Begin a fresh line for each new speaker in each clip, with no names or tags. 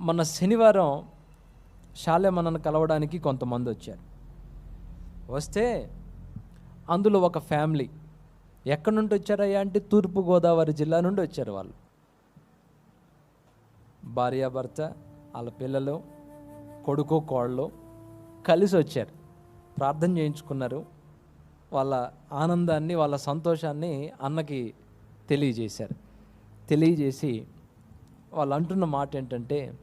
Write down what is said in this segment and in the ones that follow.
మన శనివారం శాలె కలవడానికి కొంతమంది వచ్చారు. వస్తే అందులో ఒక ఫ్యామిలీ ఎక్కడి నుండి వచ్చారయ్యా అంటే తూర్పుగోదావరి జిల్లా నుండి వచ్చారు వాళ్ళు. భార్యాభర్త వాళ్ళ పిల్లలు కొడుకు కోళ్ళు కలిసి వచ్చారు. ప్రార్థన చేయించుకున్నారు. వాళ్ళ ఆనందాన్ని వాళ్ళ సంతోషాన్ని అన్నకి తెలియజేశారు. తెలియజేసి వాళ్ళు అంటున్న మాట ఏంటంటే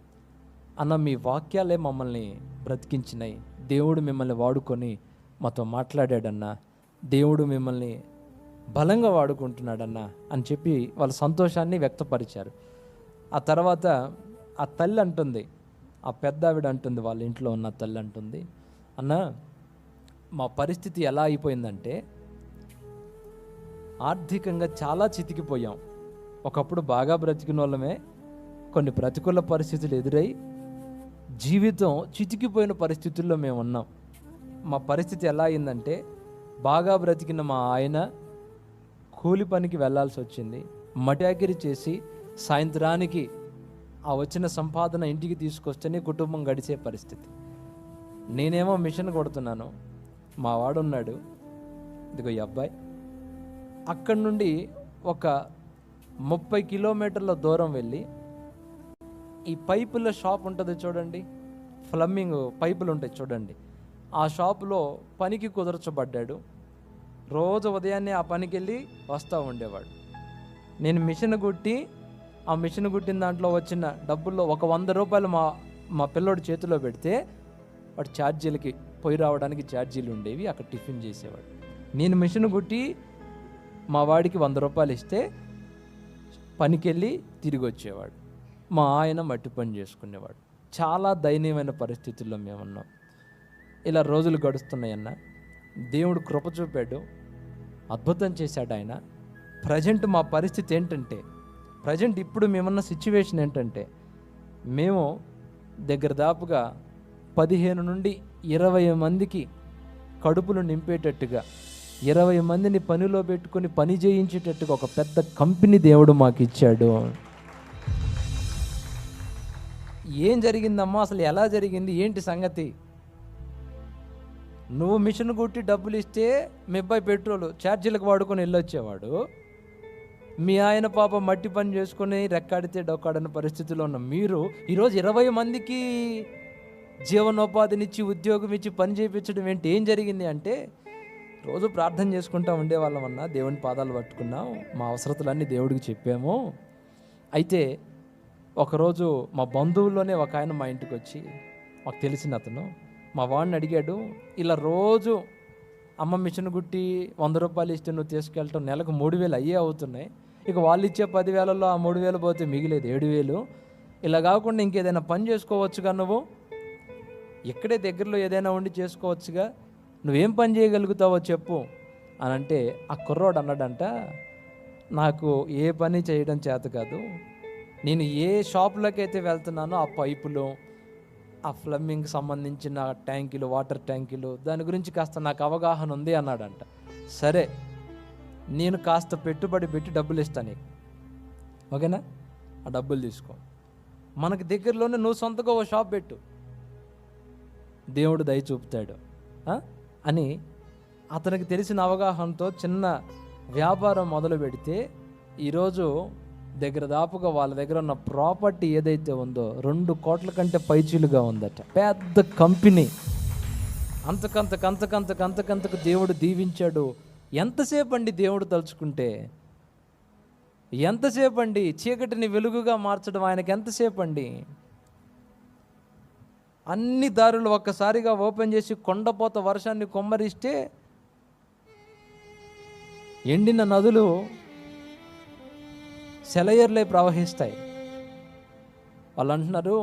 అన్న మీ వాక్యాలే మమ్మల్ని బ్రతికించినాయి దేవుడు మిమ్మల్ని వాడుకొని మాతో మాట్లాడాడన్నా. దేవుడు మిమ్మల్ని బలంగా వాడుకుంటున్నాడన్నా అని చెప్పి వాళ్ళ సంతోషాన్ని వ్యక్తపరిచారు. ఆ తర్వాత ఆ తల్లి అంటుంది ఆ పెద్ద ఆవిడ అంటుంది వాళ్ళ ఇంట్లో ఉన్న తల్లి అంటుంది అన్న మా పరిస్థితి ఎలా అయిపోయిందంటే ఆర్థికంగా చాలా చితికిపోయాం. ఒకప్పుడు బాగా బ్రతికిన వాళ్ళమే కొన్ని ప్రతికూల పరిస్థితులు ఎదురై జీవితం చితికిపోయిన పరిస్థితుల్లో మేము ఉన్నాం. మా పరిస్థితి ఎలా అయిందంటే బాగా బ్రతికిన మా ఆయన కూలి పనికి వెళ్ళాల్సి వచ్చింది. మటాకిరి చేసి సాయంత్రానికి ఆ వచ్చిన సంపాదన ఇంటికి తీసుకొస్తేనే కుటుంబం గడిచే పరిస్థితి. నేనేమో మిషన్ కొడుతున్నాను. మా వాడున్నాడు. ఇదిగో ఈ అబ్బాయి. అక్కడి నుండి ఒక ముప్పై కిలోమీటర్ల దూరం వెళ్ళి ఈ పైపుల షాప్ ఉంటుంది చూడండి. ఫ్లమ్మింగ్ పైపులు ఉంటాయి చూడండి. ఆ షాపులో పనికి కుదర్చబడ్డాడు. రోజు ఉదయాన్నే ఆ పనికి వెళ్ళి వస్తూ ఉండేవాడు. నేను మిషన్ కుట్టి ఆ మిషన్ కుట్టిన దాంట్లో వచ్చిన డబ్బుల్లో ఒక వంద రూపాయలు మా మా పిల్లోడి చేతిలో పెడితే వాడు ఛార్జీలకి పోయి రావడానికి ఛార్జీలు ఉండేవి. అక్కడ టిఫిన్ చేసేవాడు. నేను మిషన్ కుట్టి మా వాడికి వంద రూపాయలు ఇస్తే పనికెళ్ళి తిరిగి వచ్చేవాడు. మా ఆయన మట్టి పని చేసుకునేవాడు. చాలా దయనీయమైన పరిస్థితుల్లో మేము ఉన్నాం ఇలా రోజులు గడుస్తున్నాయన్న. దేవుడు కృప చూపాడు. అద్భుతం చేశాడు ఆయన. ప్రజెంట్ మా పరిస్థితి ఏంటంటే ప్రజెంట్ ఇప్పుడు మేమున్న సిచ్యువేషన్ ఏంటంటే మేము దగ్గర దాపుగా పదిహేను నుండి ఇరవై మందికి కడుపులు నింపేటట్టుగా ఇరవై మందిని పనిలో పెట్టుకొని పని చేయించేటట్టుగా ఒక పెద్ద కంపెనీ దేవుడు మాకు ఇచ్చాడు ఏం జరిగిందమ్మా? అసలు ఎలా జరిగింది? ఏంటి సంగతి? నువ్వు మిషన్ కుట్టి డబ్బులు ఇస్తే మీ అబ్బాయి పెట్రోల్ ఛార్జీలకు వాడుకొని వెళ్ళొచ్చేవాడు. మీ ఆయన పాప మట్టి పని చేసుకొని రెక్కాడితే డొక్కాడని పరిస్థితిలో ఉన్న మీరు ఈరోజు ఇరవై మందికి జీవనోపాధినిచ్చి ఉద్యోగం ఇచ్చి పని చేయించడం ఏంటి? ఏం జరిగింది అంటే రోజు ప్రార్థన చేసుకుంటా ఉండేవాళ్ళమన్నా అన్న దేవుని పాదాలు పట్టుకున్నాం మా అవసరతలన్నీ దేవుడికి చెప్పాము. అయితే ఒకరోజు మా బంధువుల్లోనే ఒక ఆయన మా ఇంటికి వచ్చి మాకు తెలిసిన అతను. మా వాడిని అడిగాడు ఇలా రోజు అమ్మ మిషన్ గుట్టి వంద రూపాయలు ఇస్తే నువ్వు తీసుకెళ్ళటం నెలకు మూడు వేలు అయ్యే అవుతున్నాయి. ఇక వాళ్ళు ఇచ్చే పదివేలలో ఆ మూడు వేలు పోతే మిగిలేదు ఏడు వేలు. ఇలా కాకుండా ఇంకేదైనా పని చేసుకోవచ్చుగా నువ్వు? ఇక్కడే దగ్గరలో ఏదైనా ఉండి చేసుకోవచ్చుగా. నువ్వేం పని చేయగలుగుతావో చెప్పు. అని అంటే ఆ కుర్రోడు అన్నాడంట నాకు ఏ పని చేయడం చేత కాదు. నేను ఏ షాప్లోకి అయితే వెళ్తున్నానో ఆ పైపులు ఆ ఫ్లమ్మింగ్ సంబంధించిన ట్యాంకులు వాటర్ ట్యాంకులు దాని గురించి కాస్త నాకు అవగాహన ఉంది అన్నాడంట. సరే నేను కాస్త పెట్టుబడి పెట్టి డబ్బులు ఇస్తాను నీకు. ఓకేనా? ఆ డబ్బులు తీసుకో. మనకు దగ్గరలోనే నువ్వు సొంతగా ఓ షాప్ పెట్టు. దేవుడు దయ చూపుతాడు. అని అతనికి తెలిసిన అవగాహనతో చిన్న వ్యాపారం మొదలు పెడితే ఈరోజు దగ్గర దాపుగా వాళ్ళ దగ్గర ఉన్న ప్రాపర్టీ ఏదైతే ఉందో రెండు కోట్ల కంటే పైచీలుగా ఉందట. పెద్ద కంపెనీ. అంతకంతకు అంతకంతకు అంతకంతకు దేవుడు దీవించాడు. ఎంతసేపు అండి దేవుడు తలుచుకుంటే? ఎంతసేపు అండి చీకటిని వెలుగుగా మార్చడం ఆయనకి ఎంతసేపు అండి అన్ని దారులు ఒక్కసారిగా ఓపెన్ చేసి కొండపోత వర్షాన్ని కొమ్మరిస్తే ఎండిన నదులు సెలయర్లే ప్రవహిస్తాయి. వాళ్ళు అంటున్నారు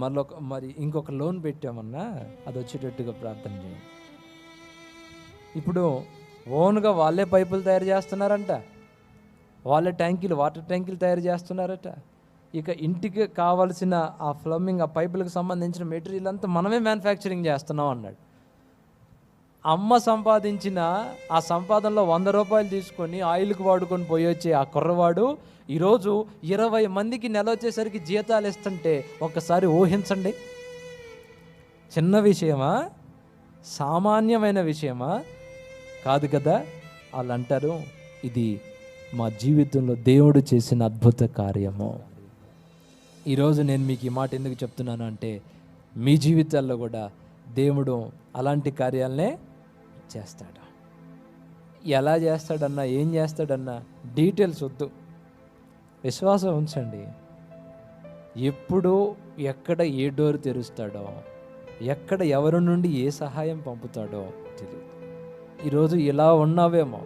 మరొక మరి ఇంకొక లోన్ పెట్టామన్నా అది వచ్చేటట్టుగా ప్రార్థన చేయండి ఇప్పుడు ఓన్గా వాళ్ళే పైపులు తయారు చేస్తున్నారంట. వాళ్ళే ట్యాంకీలు వాటర్ ట్యాంకీలు తయారు చేస్తున్నారట. ఇక ఇంటికి కావాల్సిన ఆ ఫ్లమ్మింగ్ ఆ పైపులకు సంబంధించిన మెటీరియల్ అంతా మనమే మ్యానుఫ్యాక్చరింగ్ చేస్తున్నాం అన్నాడు. అమ్మ సంపాదించిన ఆ సంపాదనలో వంద రూపాయలు తీసుకొని ఆయిల్కి వాడుకొని పోయి వచ్చే ఆ కుర్రవాడు ఈరోజు ఇరవై మందికి నెల వచ్చేసరికి జీతాలు ఇస్తుంటే ఒక్కసారి ఊహించండి. చిన్న విషయమా? సామాన్యమైన విషయమా? కాదు కదా? వాళ్ళు అంటారు ఇది మా జీవితంలో దేవుడు చేసిన అద్భుత కార్యము. ఈరోజు నేను మీకు ఈ మాట ఎందుకు చెప్తున్నాను అంటే మీ జీవితాల్లో కూడా దేవుడు అలాంటి కార్యాలనే చేస్తాడు? ఎలా చేస్తాడన్నా ఏం చేస్తాడన్నా డీటెయిల్స్ వద్దు. విశ్వాసం ఉంచండి. ఎప్పుడు ఎక్కడ ఏ డోర్ తెరుస్తాడో ఎక్కడ ఎవరి నుండి ఏ సహాయం పంపుతాడో తెలియదు ఈరోజు ఇలా ఉన్నావేమో.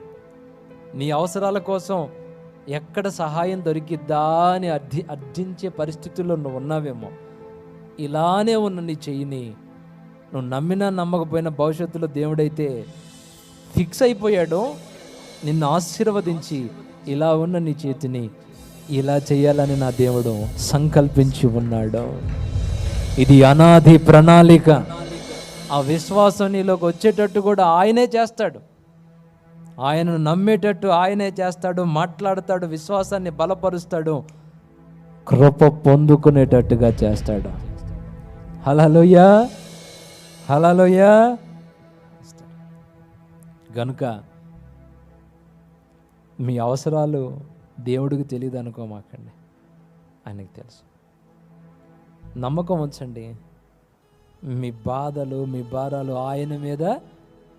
నీ అవసరాల కోసం ఎక్కడ సహాయం దొరికిద్దా అని అర్థి అర్థించే పరిస్థితుల్లో నువ్వు ఉన్నావేమో. ఇలానే ఉన్న నీ చెయ్యిని నువ్వు నమ్మినా నమ్మకపోయినా భవిష్యత్తులో దేవుడైతే ఫిక్స్ అయిపోయాడు నిన్ను ఆశీర్వదించి ఇలా ఉన్న నీ చేతిని ఇలా చేయాలని నా దేవుడు సంకల్పించి ఉన్నాడు. ఇది అనాది ప్రణాళిక. ఆ విశ్వాసం నీలోకి వచ్చేటట్టు కూడా ఆయనే చేస్తాడు. ఆయనను నమ్మేటట్టు ఆయనే చేస్తాడు మాట్లాడతాడు విశ్వాసాన్ని బలపరుస్తాడు కృప పొందుకునేటట్టుగా చేస్తాడు. హలోయా హలలోయ గనుక మీ అవసరాలు దేవుడికి తెలియదు అనుకోమాకండి. ఆయనకి తెలుసు. నమ్మకం ఉంచండి. మీ బాధలు మీ భారాలు ఆయన మీద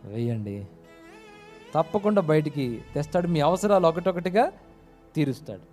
వేయండి. తప్పకుండా బయటికి తెస్తాడు. మీ అవసరాలు ఒకటొకటిగా తీరుస్తాడు.